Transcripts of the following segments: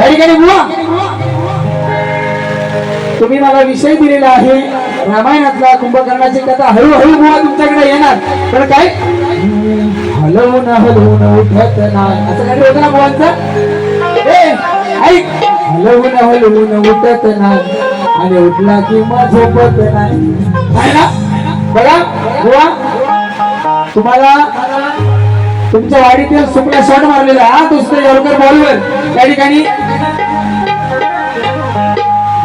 या ठिकाणी बुवा तुम्ही मला विषय दिलेला आहे. रामायणातला कुंभकर्णाची कथा हळूहळू बुवा तुमच्याकडे येणार. पण काय? हलवून हलवून उठत नाही. असं काही होतं ना बुवांचं ऐक. हलवून हलवून उठत नाही. आणि उठला की मग झोपत नाही. ना? बघा बुवा तुम्हाला तुमच्या वाडीतील सुकला शॉट मारलेला हा दुसऱ्या लवकर बॉलवर. त्या ठिकाणी.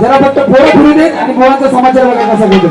जरा फक्त पोरं फिरू देत आणि मुलांचा समाचार बघा कसा घेतो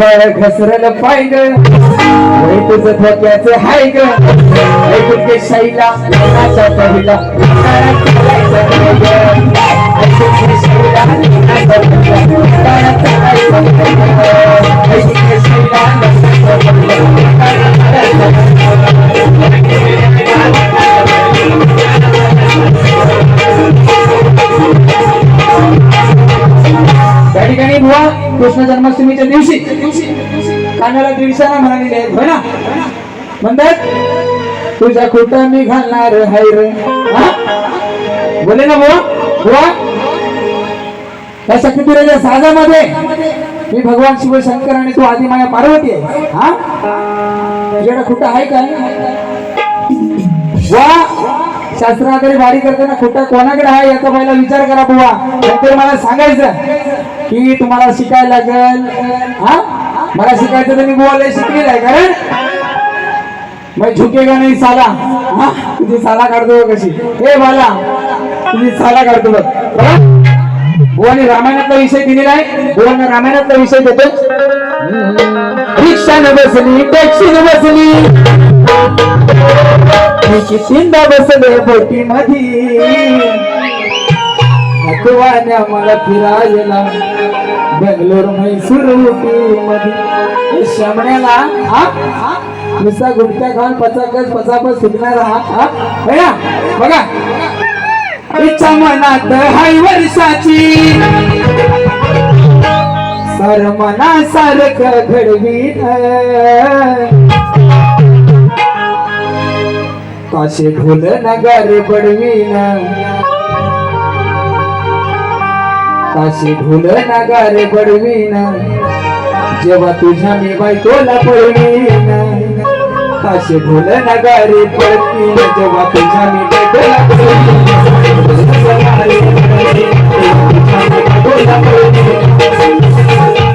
बळ घसरल पाय ग. तुझं धोक्याचं हाय ग. शैला पहिला कृष्ण जन्माष्टमीच्या दिवशी कानाला दीडशाला म्हणालेले आहेत होय ना? म्हणतात तुझ्या खोट मी घालणार हाय रे? बोले ना बुवा बुवा. या शक्तीपुराच्या साजामध्ये मी भगवान शिवशंकर आणि तू आधी माया पार्वती आहे. हा? तुझ्याकडे खोटं आहे काय वा शास्त्राकडे वारी करताना खोटा कोणाकडे आहे याचा पहिला विचार करा बुवा. नंतर मला सांगायचं. की तुम्हाला शिकायला लागेल. हा? मला शिकायचं तर मी बुवाला शिकलेलं आहे कारण मग झुकेगा नाही साला? हा? तुझी साला काढतो कशी. हे बाला तुझी साला काढतो बघ. रामायणातला विषय दिलेला आहे. बुवाने रामायणातला विषय देतो. रिक्षा न बसली टॅक्सी न बसली. कितींदा बसले बोटी मधी अकवाने मला फिरायला. बेंगलोर म्हैसूर उटी मध्ये. शमण्याला हा? नुसता गुटख्या खाऊन पचाकच पचापच सुटणार हा? हा? बघा. इच्छा मनात हाय वर्षाची. सर मनासारखं घडवीन. काशे ढोल नगर पडवीन. काशे ढोल नगर पडवीन जेव्हा तुझ्या मी बायकोला पडवीन काशे ढोल नगर पडवीन जेव्हा तुझ्या मी बायकोला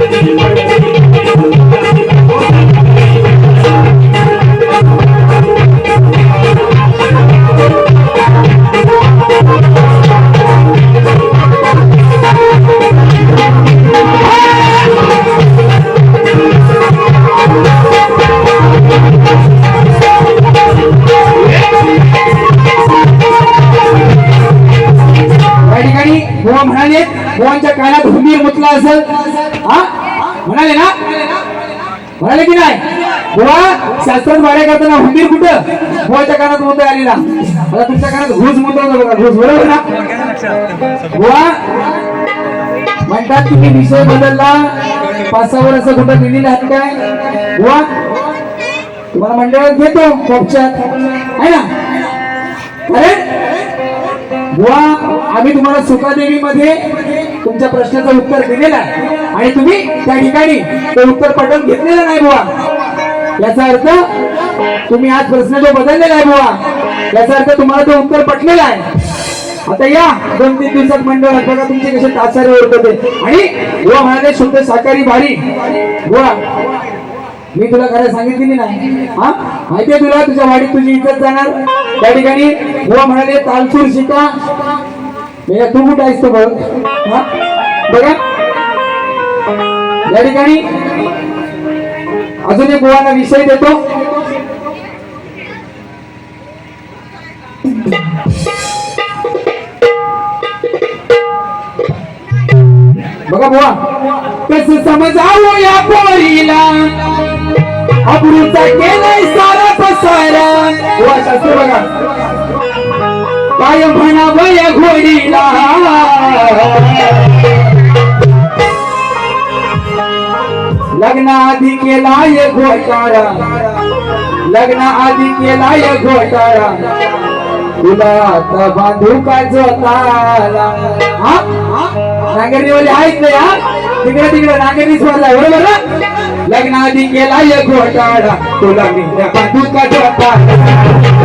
या बुवा म्हणाले बुवांच्या कानात हुंबीर मुतला असेल. हा? म्हणाले ना? म्हणाले की नाही? बुवा शास्त्रात वाड्या करताना हुंबीर कुठं? बुवाच्या कानात मुत आलेला. मला तुमच्या कानात घुस मुद्दा होता बघा घुस बरोबर ना? बुवा म्हणतात तुम्ही विषय बदलला. पासावर असं कुठं लिहिलेलं आहात काय? बुवा तुम्हाला मंडळात घेतो कोपच्यात. आहे ना? अरे बुवा आम्ही तुम्हाला सुखादेवी मध्ये तुमच्या प्रश्नाचं उत्तर दिलेलं आहे. आणि तुम्ही त्या ठिकाणी ते उत्तर पटवून घेतलेलं नाही बुवा. याचा अर्थ तुम्ही आज प्रश्न जो बदललेला आहे बुवा याचा अर्थ तुम्हाला तो उत्तर पटलेला आहे. आता या दोन तीन दिवसात मंडळ बघा तुमचे कसे तासारे ओळखते आणि बुवा म्हणाले शुद्ध साकारी भारी. बुवा मी तुला खरं सांगितलेली नाही. हा? माहितीये तुला? तुझ्या वाडीत तुझी इज्जत जाणार. त्या ठिकाणी बुवा म्हणाले तालसूर शिका. मी तू कुठं आहेस तो बघ. बघा. या ठिकाणी. अजून एक बुवांना विषय देतो. बघा बुवा. कस समजावं या पोरीला. अब्रूचा केलाय सारा पसारा. बुवा शास्त्र बघा. काय म्हणावं या घोडीला. केला ये घोटाळा. लग्नाआधी केलाय घोटाळा. तुला आता बांधू का जोताला हा नांगरणीवाले आहेत ना या तिकडे तिकडे नांगरणी सोडलाय बरोबर ना? केला ये घोटाळा. तुला मी बांधू का जोताला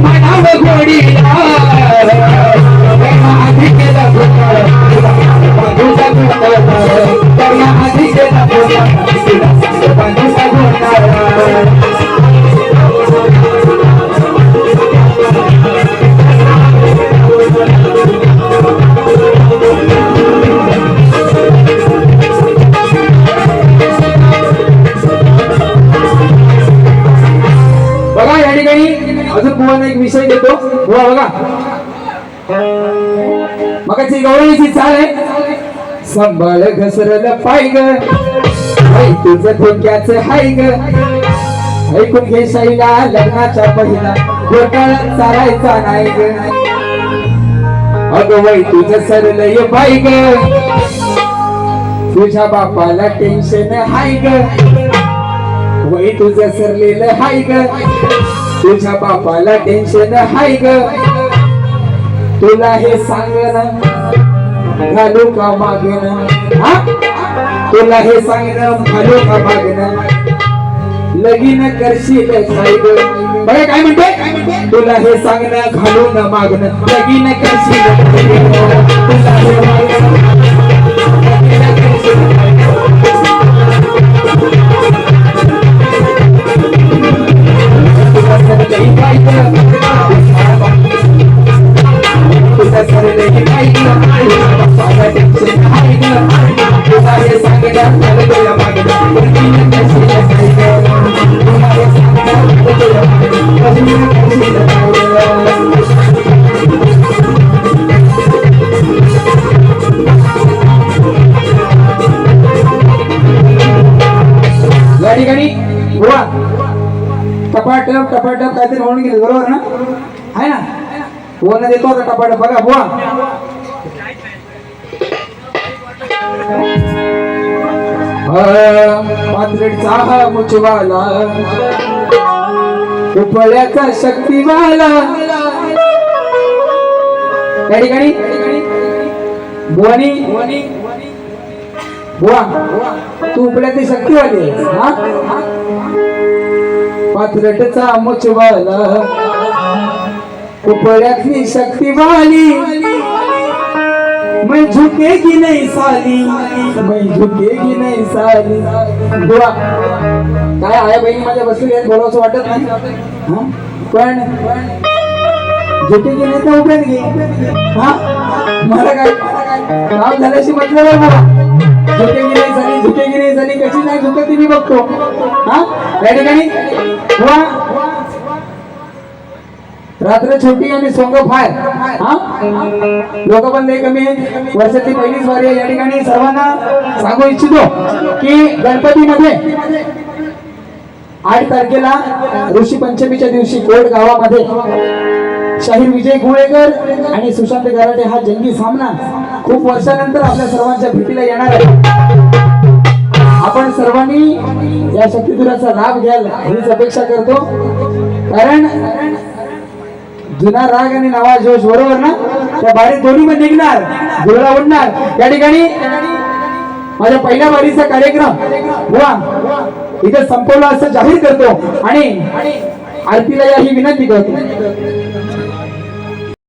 मगाची गवळीची चाल आहे संभाळ घसरल पाय ग. आई तुझं धोक्याच हाय ग. ऐकून घे शैला लग्नाच्या पहिला घोटाळा चालायचा नाही ग. अगं वय तुझं सरलय पाय ग. तुझ्या बापाला टेन्शन हाय ग. वय तुझं सरलेलं हाय ग. तुझ्या बापाला टेन्शन हाय ग. तुला हे सांग ना घालू का मागण तुला हे सांग ना घालू का मागण? लगीन करशील काय बघा काय म्हणते? तुला हे सांग ना घालू न मागणं. लगीन करशील काय तुला हे मागणं, टप टपाटप काहीतरी म्हणून गेले बरोबर ना? आहे ना? बुवाना देतो आता टपाटप बघा बुवा. पात्रेचा हा मुचवाला. उपळ्याचा शक्तीवाला त्या ठिकाणी बुवानी? बुवा तू उपळ्याची शक्तीवाली हा? पाथरटचा मुचवाला. उपळ्यातली शक्तिवाली. मैं झुकेगी नहीं साली. मैं झुकेगी नाही साली. बुवा काय आहे बहिणी माझ्या बसली आहेत बोलावंसं वाटत नाही. हा? पण झुकेगी नाही तर उभ्यात घे. हा? मला काय काम झाल्याशी म्हटलं नाही बुवा झुकेगी नाही झाली झुकेगी नाही झाली कशी नाही झुकत ती मी बघतो हा या ठिकाणी रात्र छोटी आणि सोंग फाय हा लोक पण लय कमी आहेत वर्षाची पहिलीच वारी आहे या ठिकाणी सर्वांना सांगू इच्छितो की गणपतीमध्ये आठ तारखेला ऋषी पंचमीच्या दिवशी कोट गावामध्ये शाहीर विजय गुळेकर आणि सुशांत गराटे हा जंगी सामना खूप वर्षानंतर आपल्या सर्वांच्या भेटीला येणार आहे. आपण सर्वांनी या शक्तिधुराचा लाभ घ्याल हीच अपेक्षा करतो. कारण जुना राग आणि नवा जोश बरोबर ना? त्या बारीत दोन्ही पण निघणार धुळा उडणार. या ठिकाणी माझ्या पहिल्या वारीचा कार्यक्रम वा इथे संपवला असं जाहीर करतो आणि आरतीला या ही विनंती करतो.